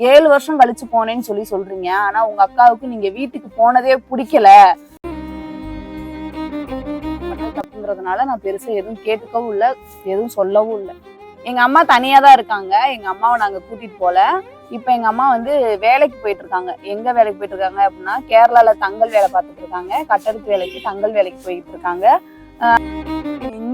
ஏழு வருஷம் கழிச்சு போனேன்னு சொல்லி சொல்றீங்க. ஆனா உங்க அக்காவுக்கு நீங்க வீட்டுக்கு போனதே பிடிக்கல. தப்புங்கிறதுனால நான் பெருசா எதுவும் கேட்டுக்கவும் இல்ல எதுவும் சொல்லவும் இல்ல. எங்க அம்மா தனியா தான் இருக்காங்க. எங்க அம்மாவை நாங்க கூட்டிட்டு போல. இப்ப எங்க அம்மா வந்து வேலைக்கு போயிட்டு இருக்காங்க. எங்க வேலைக்கு போயிட்டு இருக்காங்க அப்படின்னா கேரளால தங்கல் வேலை பார்த்துட்டு இருக்காங்க. கட்டடத்து வேலைக்கு தங்கல் வேலைக்கு போயிட்டு இருக்காங்க.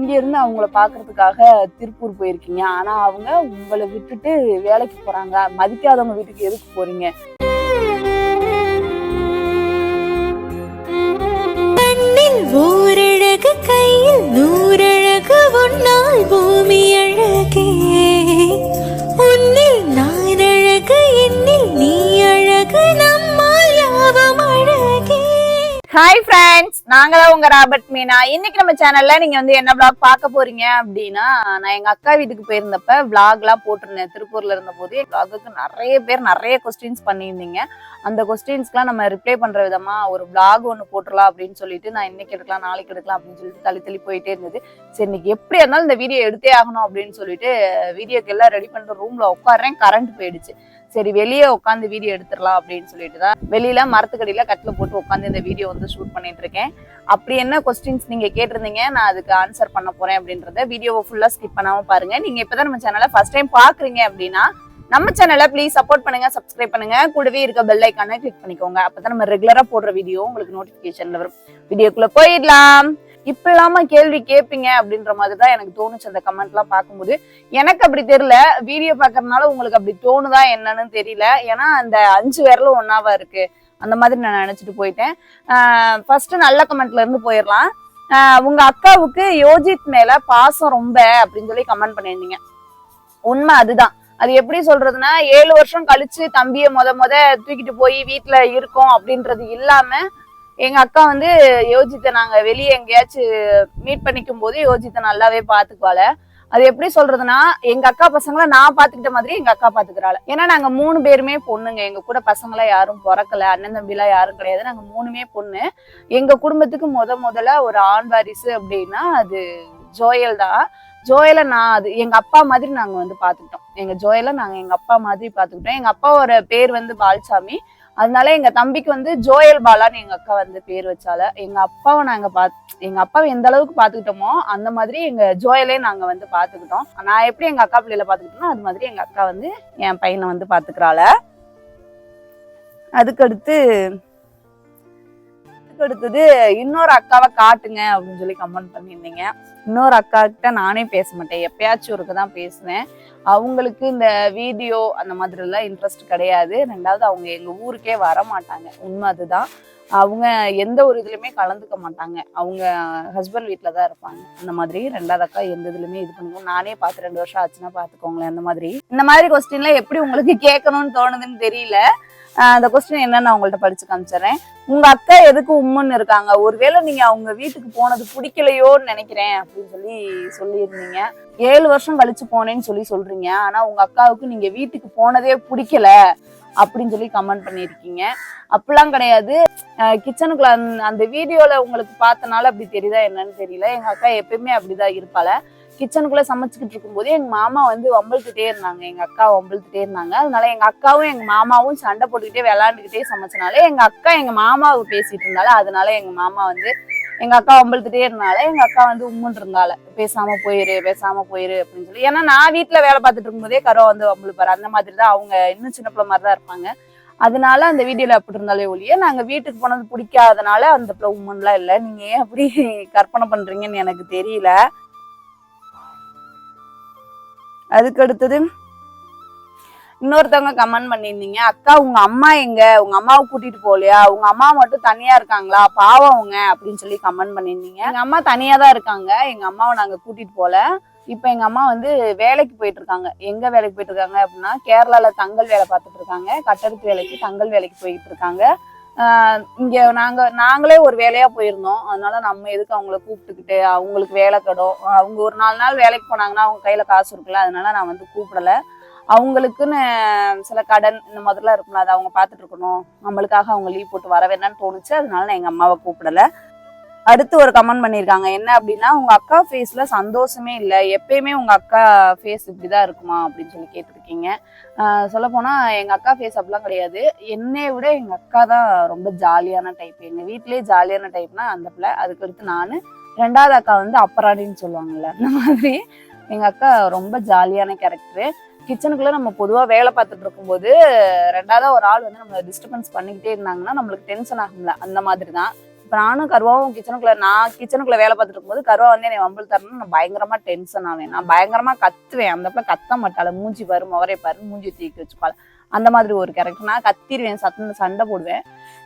இங்கேருந்து அவங்கள பார்க்கறதுக்காக திருப்பூர் போயிருக்கீங்க. ஆனா அவங்க உங்களை விட்டுட்டு வேலைக்கு போறாங்க. மதிக்காதவங்க வீட்டுக்கு எதுக்கு போறீங்க? ஓரழகு கையில் நூறழகு உன்னால் பூமி ஹாய் ஃப்ரெண்ட்ஸ் நாங்க தான் உங்க ராபர்ட் மீனா. இன்னைக்கு நம்ம சேனல்ல நீங்க வந்து என்ன vlog பார்க்க போறீங்க அப்படின்னா நான் எங்க அக்கா வீட்டுக்கு போயிருந்தப்ப vlog எல்லாம் போட்டிருந்தேன். திருப்பூர்ல இருந்த போது என் நிறைய பேர் நிறைய கொஸ்டின்ஸ் பண்ணியிருந்தீங்க. அந்த கொஸ்டின்ஸ்க்குலாம் நம்ம ரிப்ளை பண்ற விதமா ஒரு vlog ஒன்று போட்டுடலாம் அப்படின்னு சொல்லிட்டு நான் இன்னைக்கு எடுக்கலாம் நாளைக்கு எடுக்கலாம் அப்படின்னு சொல்லிட்டு தள்ளி தள்ளி போயிட்டே இருந்தது. சரி இன்னைக்கு எப்படி இருந்தாலும் இந்த வீடியோ எடுத்தே ஆகணும் அப்படின்னு சொல்லிட்டு வீடியோக்கு எல்லாம் ரெடி பண்ற ரூம்ல உட்காடுறேன் கரண்ட் போயிடுச்சு. சரி வெளியே உட்காந்து வீடியோ எடுத்துடலாம் அப்படின்னு சொல்லிட்டு தான் வெளியில மரத்துக்கடியில கட்டில் போட்டு உட்காந்து இந்த வீடியோ வந்து ஷூட் பண்ணிட்டு இருக்கேன் அப்படி என்ன கொஸ்டின்ஸ் நீங்க கேட்டிருந்தீங்க நான் அதுக்கு ஆன்சர் பண்ண போறேன் அப்படின்றத வீடியோவை ஃபுல்லா ஸ்கிப் பண்ணாம பாருங்க. நீங்க இப்பதான் நம்ம சேனலை ஃபர்ஸ்ட் டைம் பாக்குறீங்க அப்படின்னா நம்ம சேனலை ப்ளீஸ் சப்போர்ட் பண்ணுங்க சப்ஸ்கிரைப் பண்ணுங்க. கூடவே இருக்க பெல் ஐக்கான கிளிக் பண்ணிக்கோங்க. அப்பதான் நம்ம ரெகுலரா போடுற வீடியோ உங்களுக்கு நோட்டிபிகேஷன்ல வரும். வீடியோக்குள்ள போயிடலாம். இப்ப இல்லாம கேள்வி கேட்பீங்க அப்படின்ற மாதிரி தான் எனக்கு தோணுச்சு அந்த கமெண்ட் எல்லாம் பார்க்கும்போது. எனக்கு அப்படி தெரியல. வீடியோ பாக்குறதுனால உங்களுக்கு அப்படி தோணுதா என்னன்னு தெரியல. ஏன்னா அந்த அஞ்சு விரலும் ஒன்னாவா இருக்கு. அந்த மாதிரி நான் நினைச்சிட்டு போயிட்டேன். ஃபர்ஸ்ட் நல்ல கமெண்ட்ல இருந்து போயிடலாம். உங்க அக்காவுக்கு யோஜித் மேல பாசம் ரொம்ப அப்படின்னு சொல்லி கமெண்ட் பண்ணியிருந்தீங்க. உண்மை அதுதான். அது எப்படி சொல்றதுன்னா ஏழு வருஷம் கழிச்சு தம்பியை முத முத தூக்கிட்டு போய் வீட்டுல இருக்கோம் அப்படின்றது இல்லாம எங்க அக்கா வந்து யோஜித்தை நாங்க வெளியே எங்கேயாச்சும் மீட் பண்ணிக்கும் போது யோஜித்தை நல்லாவே பாத்துக்குவாள. அது எப்படி சொல்றதுன்னா எங்க அக்கா பசங்களை நான் பாத்துக்கிட்ட மாதிரி எங்க அக்கா பாத்துக்கிறாள். ஏன்னா நாங்க மூணு பேருமே பொண்ணுங்க. எங்க கூட பசங்களா யாரும் பிறக்கல. அண்ணன் தம்பி எல்லாம் யாரும் கிடையாது. நாங்க மூணுமே பொண்ணு. எங்க குடும்பத்துக்கு முத முதல்ல ஒரு ஆண் வாரிசு அப்படின்னா அது ஜோயல் தான். ஜோயலை நான் அது எங்க அப்பா மாதிரி நாங்க வந்து பாத்துக்கிட்டோம். எங்க ஜோயலை நாங்க எங்க அப்பா மாதிரி பாத்துக்கிட்டோம். எங்க அப்பாவோட பேர் வந்து பால்சாமி. அதனால எங்க தம்பிக்கு வந்து ஜோயல் பாலான்னு எங்க அக்கா வந்து பேர் வச்சால எங்க அப்பாவை நாங்க பாத் எங்க அப்பாவை எந்த அளவுக்கு பாத்துக்கிட்டோமோ அந்த மாதிரி எங்க ஜோயலே நாங்க வந்து பாத்துக்கிட்டோம். நான் எப்படி எங்க அக்கா பிள்ளையில பாத்துக்கிட்டோம் அது மாதிரி எங்க அக்கா வந்து என் பையனை வந்து பாத்துக்கிறாள. அதுக்கடுத்து அதுக்கு அடுத்தது இன்னொரு அக்காவை காட்டுங்க அப்படின்னு சொல்லி கமெண்ட் பண்ணியிருந்தீங்க. இன்னொரு அக்கா கிட்ட நானே பேச மாட்டேன். எப்பயாச்சும் ஒருக்கு தான் பேசுவேன். அவங்களுக்கு இந்த வீடியோ அந்த மாதிரி எல்லாம் இன்ட்ரெஸ்ட் கிடையாது. ரெண்டாவது அவங்க எங்க ஊருக்கே வர மாட்டாங்க உண்மை அதுதான். அவங்க எந்த ஒரு இதுலயுமே கலந்துக்க மாட்டாங்க. அவங்க ஹஸ்பண்ட் வீட்டில் தான் இருப்பாங்க. அந்த மாதிரி ரெண்டாவது அக்கா எந்த இதுலயுமே இது பண்ணுவோம் நானே பார்த்து ரெண்டு வருஷம் ஆச்சுன்னா பார்த்துக்கோங்களேன். அந்த மாதிரி. இந்த மாதிரி கொஸ்டின்ல எப்படி உங்களுக்கு கேட்கணும்னு தோணுதுன்னு தெரியல. அந்த கொஸ்டின் என்னன்னு நான் உங்கள்ட்ட படிச்சு காமிச்சிடுறேன். உங்க அக்கா எதுக்கு உம்முன்னு இருக்காங்க? ஒருவேளை நீங்க அவங்க வீட்டுக்கு போனது பிடிக்கலையோன்னு நினைக்கிறேன் அப்படின்னு சொல்லி சொல்லியிருந்தீங்க. ஏழு வருஷம் கழிச்சு போனேன்னு சொல்லி சொல்றீங்க. ஆனா உங்க அக்காவுக்கு நீங்க வீட்டுக்கு போனதே பிடிக்கல அப்படின்னு சொல்லி கமெண்ட் பண்ணியிருக்கீங்க. அப்படிலாம் கிடையாது. கிச்சனுக்குள்ள அந்த வீடியோல உங்களுக்கு பார்த்தனால அப்படி தெரியுதா என்னன்னு தெரியல. எங்க அக்கா எப்பயுமே அப்படிதான் இருப்பாள. கிச்சனுக்குள்ள சமைச்சுக்கிட்டு இருக்கும்போது எங்க மாமா வந்து வம்பிழுத்துட்டே இருந்தாங்க. எங்க அக்கா வம்பிழுத்துட்டே இருந்தாங்க. அதனால எங்க அக்காவும் எங்க மாமாவும் சண்டை போட்டுக்கிட்டே விளாண்டுக்கிட்டே சமைச்சனால எங்க அக்கா எங்க மாமாவை பேசிட்டு இருந்தால. அதனால எங்க மாமா வந்து எங்க அக்கா வம்பிழுத்துட்டே இருந்தால. எங்க அக்கா வந்து உம்முன் இருந்தால. பேசாம போயிரு பேசாம போயிரு அப்படின்னு சொல்லி. ஏன்னா நான் வீட்டுல வேலை பார்த்துட்டு இருக்கும்போதே கரோ வந்து வம்பிழுப்பாரு. அந்த மாதிரி தான் அவங்க இன்னும் சின்ன பிள்ளை மாதிரி தான் இருப்பாங்க. அதனால அந்த வீடியோல அப்படி இருந்தாலே ஒழிய நாங்க வீட்டுக்கு போனது பிடிக்காதனால அந்த பிள்ளை உம்மன்லாம் இல்லை. நீங்க ஏன் அப்படி கற்பனை பண்றீங்கன்னு எனக்கு தெரியல. அதுக்கு அடுத்தது இன்னொருத்தவங்க கமெண்ட் பண்ணியிருந்தீங்க. அக்கா உங்க அம்மா எங்க? உங்க அம்மாவை கூட்டிட்டு போகலையா? உங்க அம்மா மட்டும் தனியா இருக்காங்களா? பாவம் அவங்க அப்படின்னு சொல்லி கமெண்ட் பண்ணியிருந்தீங்க. எங்க அம்மா தனியா தான் இருக்காங்க. எங்க அம்மாவை நாங்க கூட்டிட்டு போல இப்ப எங்க அம்மா வந்து வேலைக்கு போயிட்டு இருக்காங்க. எங்க வேலைக்கு போயிட்டு இருக்காங்க அப்படின்னா கேரளால தங்கல் வேலை பார்த்துட்டு இருக்காங்க. கட்டடத்து வேலைக்கு தங்கல் வேலைக்கு போயிட்டு இருக்காங்க. இங்க நாங்க நாங்களே ஒரு வேலையா போயிருந்தோம். அதனால நம்ம எதுக்கு அவங்கள கூப்பிட்டுக்கிட்டு அவங்களுக்கு வேலை கடும். அவங்க ஒரு நாலு நாள் வேலைக்கு போனாங்கன்னா அவங்க கையில காசு இருக்குல்ல அதனால நான் வந்து கூப்பிடல. அவங்களுக்குன்னு சில கடன் இந்த மாதிரிலாம் இருக்கணும் அதை அவங்க பார்த்துட்டு இருக்கணும். நம்மளுக்காக அவங்க லீவ் போட்டு வர வேணாம்னு தோணுச்சு. அதனால நான் எங்க அம்மாவை கூப்பிடல. அடுத்து ஒரு கமெண்ட் பண்ணியிருக்காங்க. என்ன அப்படின்னா உங்க அக்கா ஃபேஸ்ல சந்தோஷமே இல்லை. எப்பயுமே உங்க அக்கா ஃபேஸ் இப்படிதான் இருக்குமா? அப்படின்னு சொல்லி கேட்டிருக்கீங்க. சொல்ல போனா எங்க அக்கா ஃபேஸ் அப்படிலாம் கிடையாது. என்னை விட எங்க அக்கா தான் ரொம்ப ஜாலியான டைப் எங்க வீட்லயே ஜாலியான டைப்னா அந்த பிள்ளை. அதுக்கு அடுத்து நானு. ரெண்டாவது அக்கா வந்து அப்பராடின்னு சொல்லுவாங்கல்ல. அந்த மாதிரி எங்க அக்கா ரொம்ப ஜாலியான கேரக்டரு கிச்சனுக்குள்ள நம்ம பொதுவா வேலை பார்த்துட்டு இருக்கும்போது ரெண்டாவது ஒரு ஆள் வந்து நம்மளை டிஸ்டர்பன்ஸ் பண்ணிக்கிட்டே இருந்தாங்கன்னா நம்மளுக்கு டென்ஷன் ஆகும்ல. அந்த மாதிரி தான். இப்போ நானும் கருவாவும் கிச்சனுக்குள்ள நான் கிச்சனுக்குள்ள வேலை பார்த்துட்டு இருக்கும்போது கருவா வந்து என்னை வம்பல் தரணும் நான் பயங்கரமா டென்ஷன் ஆவேன். நான் பயங்கரமா கத்துவேன். அந்த கத்த மாட்டாள் மூஞ்சி பாரு முகரை பாரு மூஞ்சி தூக்கி வச்சுப்பாள். அந்த மாதிரி ஒரு கேரக்டர் நான் கத்திடுவேன் சத்தம் சண்டை போடுவேன்.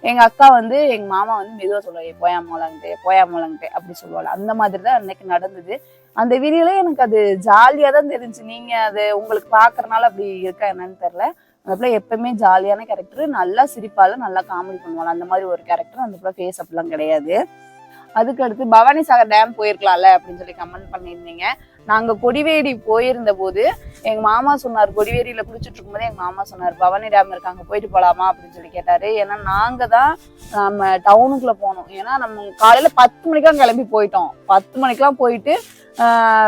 எங்க அக்கா வந்து எங்க மாமா வந்து மெதுவா சொல்லுவாங்க போயா மூலங்கிட்டே போயா மூலங்கிட்டே அப்படி சொல்லுவாள். அந்த மாதிரி தான் அன்னைக்கு நடந்தது. அந்த வீடியோல எனக்கு அது ஜாலியா தான் தெரிஞ்சு. நீங்க அது உங்களுக்கு பாக்குறதுனால அப்படி இருக்கா என்னன்னு தெரியல. அந்த பிள்ளை எப்பவுமே ஜாலியான கேரக்டர் நல்லா சிரிப்பால நல்லா காமெடி பண்ணுவாள் அந்த மாதிரி ஒரு கேரக்டர் அந்த பிள்ளை ஃபேஸ் அப்படிலாம் கிடையாது. அதுக்கு அடுத்து பவானி சாகர் டேம் போயிருக்கலாம்ல அப்படின்னு சொல்லி கமெண்ட் பண்ணியிருந்தீங்க. நாங்க கொடிவேரி போயிருந்த போது எங்க மாமா சொன்னார் கொடிவேரியில குளிச்சுட்டு இருக்கும்போது எங்க மாமா சொன்னார் பவானி டேம் இருக்காங்க போயிட்டு போலாமா அப்படின்னு சொல்லி கேட்டாரு. ஏன்னா நாங்க தான் நம்ம டவுனுக்குள்ள போனோம். ஏன்னா நம்ம காலையில பத்து மணிக்கெல்லாம் கிளம்பி போயிட்டோம். பத்து மணிக்கெல்லாம் போயிட்டு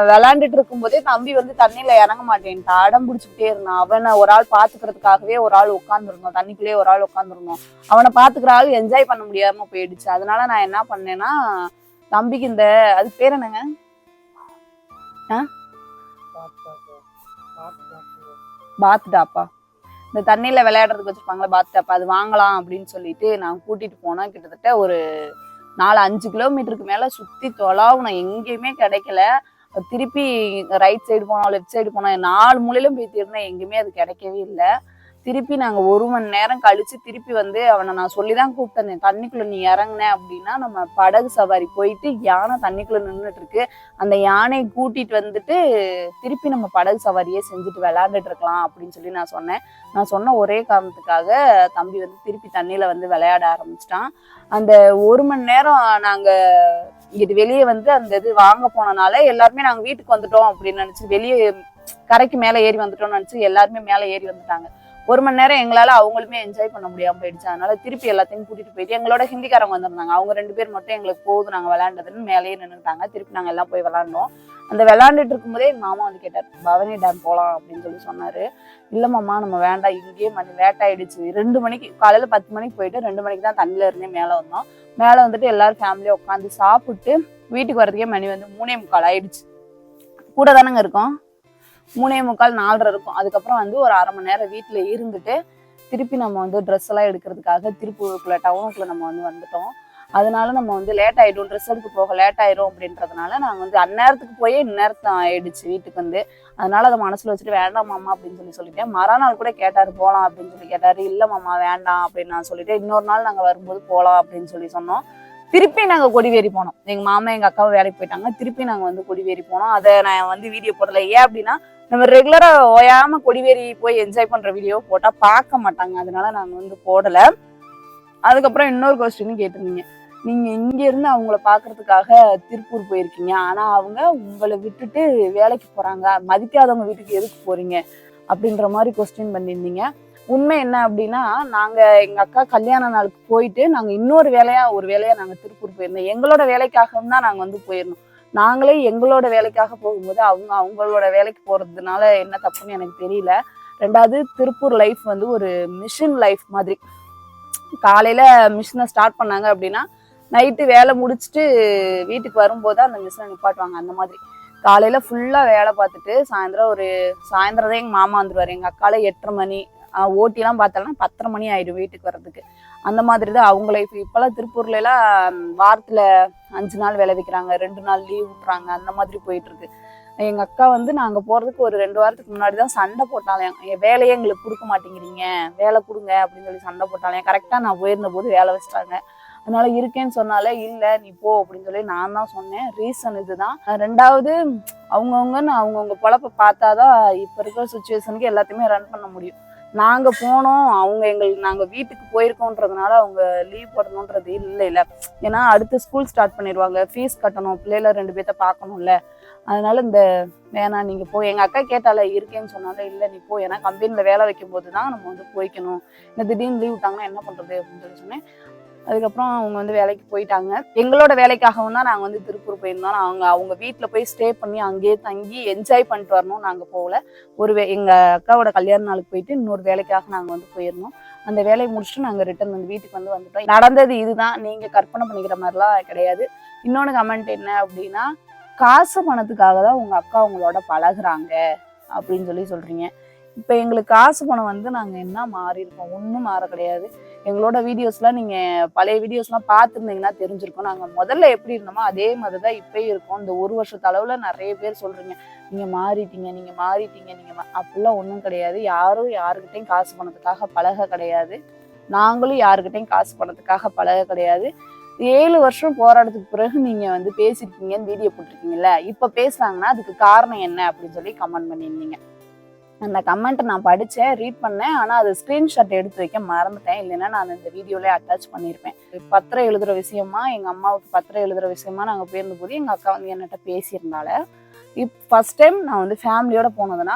விளாண்டுட்டு இருக்கும்போதே தம்பி வந்து தண்ணியில இறங்க மாட்டேன்ட்டா அடம் பிடிச்சிக்கிட்டே இருந்தான். அவனை ஒரு ஆள் பாத்துக்கிறதுக்காகவே ஒரு ஆள் உட்காந்துருந்தோம் தண்ணிக்குள்ளேயே ஒரு ஆள் உட்காந்துருந்தோம் அவனை பாத்துக்கிற ஆள் என்ஜாய் பண்ண முடியாம போயிடுச்சு. அதனால நான் என்ன பண்ணேன்னா தம்பிக்கு இந்த அது பேர் என்னங்க? பாத் டாப்பா இந்த தண்ணியில விளையாடுறதுக்கு வச்சிருப்பாங்களா பாத் டாப்பா அது வாங்கலாம் அப்படின்னு சொல்லிட்டு நான் கூட்டிட்டு போனா கிட்டத்தட்ட ஒரு நாலு அஞ்சு கிலோமீட்டருக்கு மேல சுத்தி தொலாவுனேன் எங்கேயுமே கிடைக்கல. திருப்பி ரைட் சைடு போனோம் லெஃப்ட் சைடு போனோம் நாலு மூலையிலும் போய் தேடினேன் எங்கேயுமே அது கிடைக்கவே இல்லை. திருப்பி நாங்க ஒரு மணி நேரம் கழிச்சு திருப்பி வந்து அவனை நான் சொல்லிதான் கூப்பிட்டேன். தண்ணிக்குள்ள நீ இறங்குன அப்படின்னா நம்ம படகு சவாரி போயிட்டு யானை தண்ணிக்குள்ள நின்றுட்டு இருக்கு. அந்த யானையை கூட்டிட்டு வந்துட்டு திருப்பி நம்ம படகு சவாரியே செஞ்சுட்டு விளையாண்டுட்டு இருக்கலாம் அப்படின்னு சொல்லி நான் சொன்னேன். நான் சொன்ன ஒரே காரணத்துக்காக தம்பி வந்து திருப்பி தண்ணியில வந்து விளையாட ஆரம்பிச்சிட்டான். அந்த ஒரு மணி நேரம் நாங்க இங்கிட்டு வெளியே வந்து அந்த இது வாங்க போனனால எல்லாருமே நாங்க வீட்டுக்கு வந்துட்டோம் அப்படின்னு நினைச்சு வெளியே கரைக்கு மேல ஏறி வந்துட்டோம்னு நினைச்சு எல்லாருமே மேல ஏறி வந்துட்டாங்க. ஒரு மணி நேரம் எங்களால அவங்களுமே என்ஜாய் பண்ண முடியாம போயிடுச்சு. அதனால திருப்பி எல்லாத்தையும் கூட்டிட்டு போயிட்டு எங்களோட ஹிந்திக்காரங்க வந்திருந்தாங்க. அவங்க ரெண்டு பேர் மட்டும் எங்களுக்கு போகுது நாங்க விளையாண்டதுன்னு மேலேயே நின்றுட்டாங்க திருப்பி நாங்க எல்லாம் போய் விளாண்டோம் அந்த விளையாண்டுட்டு இருக்கும்போதே எங்க மாமா வந்து கேட்டார் பவனி டேம் போலாம் அப்படின்னு சொல்லி சொன்னாரு. இல்ல மாமா நம்ம வேண்டாம். இங்கேயே மணி லேட் ஆயிடுச்சு. ரெண்டு மணிக்கு காலையில பத்து மணிக்கு போயிட்டு ரெண்டு மணிக்கு தான் தண்ணில இருந்தே மேல வந்தோம். மேல வந்துட்டு எல்லாரும் ஃபேமிலியா உட்காந்து சாப்பிட்டு வீட்டுக்கு வரதுக்கே மணி வந்து மூணே முக்கால் ஆயிடுச்சு. கூட தானங்க இருக்கோம்? மூணே முக்கால் நாலரை இருக்கும். அதுக்கப்புறம் வந்து ஒரு அரை மணி நேரம் வீட்டில் இருந்துட்டு திருப்பி நம்ம வந்து ட்ரெஸ் எல்லாம் எடுக்கிறதுக்காக திருப்பூருக்குள்ள டவுனுக்குள்ள நம்ம வந்து வந்துட்டோம். அதனால நம்ம வந்து லேட் ஆயிடும். ட்ரெஸ் எடுக்க போக லேட் ஆயிரும் அப்படின்றதுனால நாங்கள் வந்து அந்நேரத்துக்கு போயே இந்நேரத்து ஆயிடுச்சு வீட்டுக்கு வந்து. அதனால அதை மனசுல வச்சுட்டு வேண்டாம் மாமா அப்படின்னு சொல்லி சொல்லிட்டேன் மறுநாள் கூட கேட்டாரு போகலாம் அப்படின்னு சொல்லி கேட்டாரு. இல்லை மாமா வேண்டாம் அப்படின்னு நான் சொல்லிட்டு இன்னொரு நாள் நாங்கள் வரும்போது போகலாம் அப்படின்னு சொல்லி சொன்னோம். திருப்பி நாங்கள் கொடிவேரி போனோம். எங்கள் மாமா எங்கள் அக்காவும் வேலைக்கு போயிட்டாங்க. திருப்பி நாங்கள் வந்து கொடிவேரி போனோம். அதை நான் வந்து வீடியோ போடல. ஏன் அப்படின்னா நம்ம ரெகுலராக ஓயாமல் கொடிவேரி போய் என்ஜாய் பண்ணுற வீடியோ போட்டால் பார்க்க மாட்டாங்க. அதனால நாங்கள் வந்து போடலை. அதுக்கப்புறம் இன்னொரு கொஸ்டின் கேட்டிருந்தீங்க. நீங்கள் இங்கேருந்து அவங்கள பார்க்கறதுக்காக திருப்பூர் போயிருக்கீங்க. ஆனால் அவங்க உங்களை விட்டுட்டு வேலைக்கு போகிறாங்க மதிக்காதவங்க வீட்டுக்கு எதுக்கு போகிறீங்க அப்படின்ற மாதிரி கொஸ்டின் பண்ணியிருந்தீங்க. உண்மை என்ன அப்படின்னா நாங்க எங்க அக்கா கல்யாண நாளுக்கு போயிட்டு நாங்க இன்னொரு வேலையா ஒரு வேலையா நாங்க திருப்பூர் போயிருந்தோம். எங்களோட வேலைக்காகவும் தான் நாங்க வந்து போயிருந்தோம். நாங்களே எங்களோட வேலைக்காக போகும்போது அவங்க அவங்களோட வேலைக்கு போறதுனால என்ன தப்புன்னு எனக்கு தெரியல. ரெண்டாவது திருப்பூர் லைஃப் வந்து ஒரு மிஷின் லைஃப் மாதிரி. காலையில மிஷினை ஸ்டார்ட் பண்ணாங்க அப்படின்னா நைட்டு வேலை முடிச்சுட்டு வீட்டுக்கு வரும்போது அந்த மிஷினை நிப்பாட்டுவாங்க அந்த மாதிரி. காலையில ஃபுல்லா வேலை பார்த்துட்டு சாயந்தரம் ஒரு சாயந்தரம் தான் எங்க மாமா வந்துருவாரு. எங்க அக்கால எட்டரை மணி ஓட்டிலாம் பார்த்தோம்னா பத்தரை மணி ஆயிடும் வீட்டுக்கு வர்றதுக்கு. அந்த மாதிரி தான் அவங்க லைஃப் இப்போல்லாம் திருப்பூர்ல எல்லாம் அஞ்சு நாள் வேலை வைக்கிறாங்க ரெண்டு நாள் லீவ் விட்றாங்க அந்த மாதிரி போயிட்டு இருக்கு அக்கா வந்து நாங்கள் போகிறதுக்கு ஒரு ரெண்டு வாரத்துக்கு முன்னாடி தான் சண்டை போட்டாலே என் வேலையே எங்களுக்கு கொடுக்க மாட்டேங்கிறீங்க வேலை கொடுங்க அப்படின்னு சொல்லி சண்டை போட்டாலே கரெக்டாக நான் போயிருந்த போது வேலை வச்சிட்டாங்க. அதனால இருக்கேன்னு சொன்னாலே இல்லை நீ போ அப்படின்னு சொல்லி நான் தான் சொன்னேன். ரீசன் இதுதான். ரெண்டாவது அவங்கவுங்கன்னு அவங்கவுங்க பொழப்ப பார்த்தாதான் இப்போ இருக்கிற சுச்சுவேஷனுக்கு எல்லாத்தையுமே ரன் பண்ண முடியும். நாங்க போனோம் அவங்க எங்களுக்கு நாங்க வீட்டுக்கு போயிருக்கோன்றதுனால அவங்க லீவ் போடணுன்றது இல்லை இல்ல. ஏன்னா அடுத்து ஸ்கூல் ஸ்டார்ட் பண்ணிடுவாங்க. ஃபீஸ் கட்டணும் பிள்ளைல ரெண்டு பேர்த்த பார்க்கணும்ல. அதனால இந்த வேணாம் நீங்க போ. எங்க அக்கா கேட்டால இருக்கேன்னு சொன்னால இல்ல நீ போ. ஏன்னா கம்பெனில வேலை வைக்கும் போது தான் நம்ம வந்து போய்க்கணும். இந்த திடீர்னு லீவ் விட்டாங்கன்னா என்ன பண்றது அப்படின்னு சொல்லி சொன்னேன். அதுக்கப்புறம் அவங்க வந்து வேலைக்கு போயிட்டாங்க. எங்களோட வேலைக்காகவும் தான் நாங்கள் வந்து திருப்பூர் போயிருந்தோம். அவங்க அவங்க வீட்டில் போய் ஸ்டே பண்ணி அங்கேயே தங்கி என்ஜாய் பண்ணிட்டு வரணும். நாங்கள் போகல. ஒரு வே எங்கள் அக்காவோட கல்யாண நாளுக்கு போயிட்டு இன்னொரு வேலைக்காக நாங்கள் வந்து போயிருந்தோம். அந்த வேலையை முடிச்சுட்டு நாங்கள் ரிட்டர்ன் வந்து வீட்டுக்கு வந்து வந்துட்டோம். நடந்தது இதுதான். நீங்கள் கற்பனை பண்ணிக்கிற மாதிரிலாம் கிடையாது. இன்னொன்று கமெண்ட் என்ன அப்படின்னா காசு பணத்துக்காக தான் உங்கள் அக்கா உங்களோட பழகுறாங்க அப்படின்னு சொல்லி சொல்கிறீங்க இப்போ எங்களுக்கு காசு பணம் வந்து நாங்கள் என்ன மாறி இருக்கோம் ஒன்றும் மாற கிடையாது. எங்களோட வீடியோஸ்லாம் நீங்கள் பழைய வீடியோஸ்லாம் பார்த்துருந்தீங்கன்னா தெரிஞ்சிருக்கும். நாங்கள் முதல்ல எப்படி இருந்தோமோ அதே மாதிரி தான் இப்போயும் இருக்கோம். இந்த ஒரு வருஷத்து அளவில் நிறைய பேர் சொல்கிறீங்க நீங்கள் மாறிட்டீங்க நீங்கள் மாறிட்டீங்க நீங்கள் அப்படிலாம் ஒன்றும் கிடையாது. யாரும் யாருக்கிட்டையும் காசு பணத்துக்காக பழக கிடையாது. நாங்களும் யாருக்கிட்டையும் காசு பணத்துக்காக பழக கிடையாது. ஏழு வருஷம் போராட்டத்துக்கு பிறகு நீங்கள் வந்து பேசியிருக்கீங்கன்னு வீடியோ போட்டிருக்கீங்கல்ல இப்போ பேசுனாங்கன்னா அதுக்கு காரணம் என்ன அப்படின்னு சொல்லி கமெண்ட் பண்ணியிருந்தீங்க. அந்த கமெண்ட்டை நான் படித்தேன் ரீட் பண்ணேன். ஆனால் அது ஸ்க்ரீன்ஷாட் எடுத்து வைக்க மறந்துட்டேன். இல்லைன்னா நான் இந்த வீடியோலேயே அட்டாச் பண்ணியிருப்பேன் பத்திரம் எழுதுகிற விஷயமா எங்கள் அம்மாவுக்கு பத்திரம் எழுதுகிற விஷயமா நாங்கள் போயிருந்த போது எங்கள் அக்கா வந்து என்கிட்ட பேசியிருந்தால. இப் ஃபஸ்ட் டைம் நான் வந்து ஃபேமிலியோட போனதுன்னா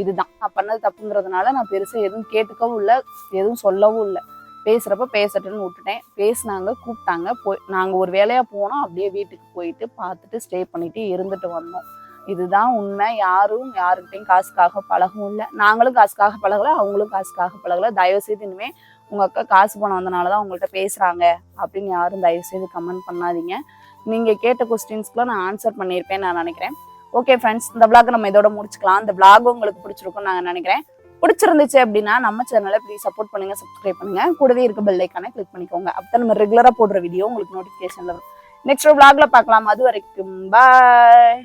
இதுதான். நான் பண்ணது தப்புங்கிறதுனால நான் பெருசாக எதுவும் கேட்டுக்கவும் இல்லை எதுவும் சொல்லவும் இல்லை. பேசுகிறப்ப பேசட்டுன்னு விட்டுட்டேன். பேசினாங்க கூப்பிட்டாங்க போய் நாங்கள் ஒரு வேலையாக போனோம் அப்படியே வீட்டுக்கு போயிட்டு பார்த்துட்டு ஸ்டே பண்ணிட்டு இருந்துட்டு வந்தோம். இதுதான் உண்மை. யாரும் யாருக்கிட்டையும் காசுக்காக பழகவும் இல்லை. நாங்களும் காசுக்காக பழகல அவங்களும் காசுக்காக பழகல. தயவு செய்து இனிமே உங்க அக்கா காசு பணம் வந்தனால தான் உங்கள்கிட்ட பேசுறாங்க அப்படின்னு யாரும் தயவு செய்து கமெண்ட் பண்ணாதீங்க. நீங்க கேட்ட கொஸ்டின்ஸ்க்குலாம் நான் ஆன்சர் பண்ணியிருப்பேன் நான் நினைக்கிறேன். ஓகே ஃப்ரெண்ட்ஸ் இந்த விளாக் நம்ம இதோட முடிச்சுக்கலாம். இந்த விளாக் உங்களுக்கு பிடிச்சிருக்கும்னு நாங்கள் நினைக்கிறேன். பிடிச்சிருந்துச்சு அப்படின்னா நம்ம சேனலை ப்ளீஸ் சப்போர்ட் பண்ணுங்க சப்ஸ்கிரைப் பண்ணுங்க. கூடவே இருக்க பெல் ஐக்கானை கிளிக் பண்ணிக்கோங்க. அப்போ நம்ம ரெகுலராக போடுற வீடியோ உங்களுக்கு நோட்டிஃபிகேஷன்ல வரும். நெக்ஸ்ட் vlogல பார்க்கலாம். அது வரைக்கும் பாய்